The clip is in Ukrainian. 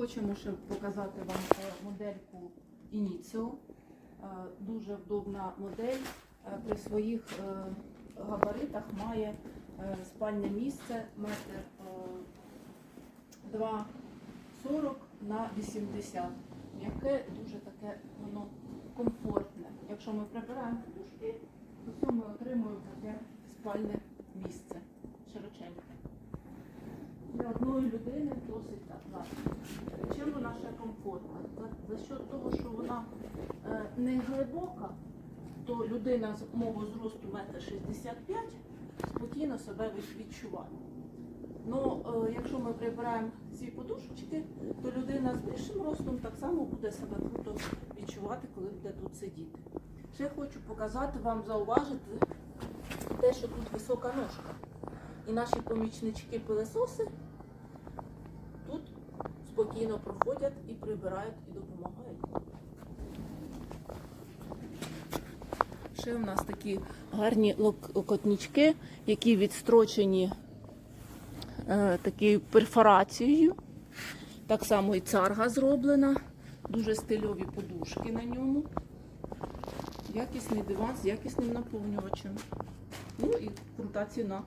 хочемо ще показати вам е, модельку Ініціо. Е, Дуже вдобна модель. Е, При своїх габаритах має спальне місце метр е, 2,40 на 80, яке дуже таке воно комфортне. Якщо ми прибираємо подушки, то ми отримуємо таке спальне місце широченьке. Для одної людини досить так комфортна? За, що того, що вона е, не глибока, то людина з мого зросту 1,65 м спокійно себе від- відчуває. Ну, якщо ми прибираємо ці подушечки, то людина з більшим ростом так само буде себе круто відчувати, коли буде тут сидіти. Ще хочу показати вам, зауважити те, що тут висока ножка. І наші помічнички пилесоси спокійно проходять і прибирають і допомагають. Ще у нас такі гарні лок- локотнички, які відстрочені е, такою перфорацією. Так само і царга зроблена. Дуже стильові подушки на ньому. Якісний диван з якісним наповнювачем. Ну і крута ціна.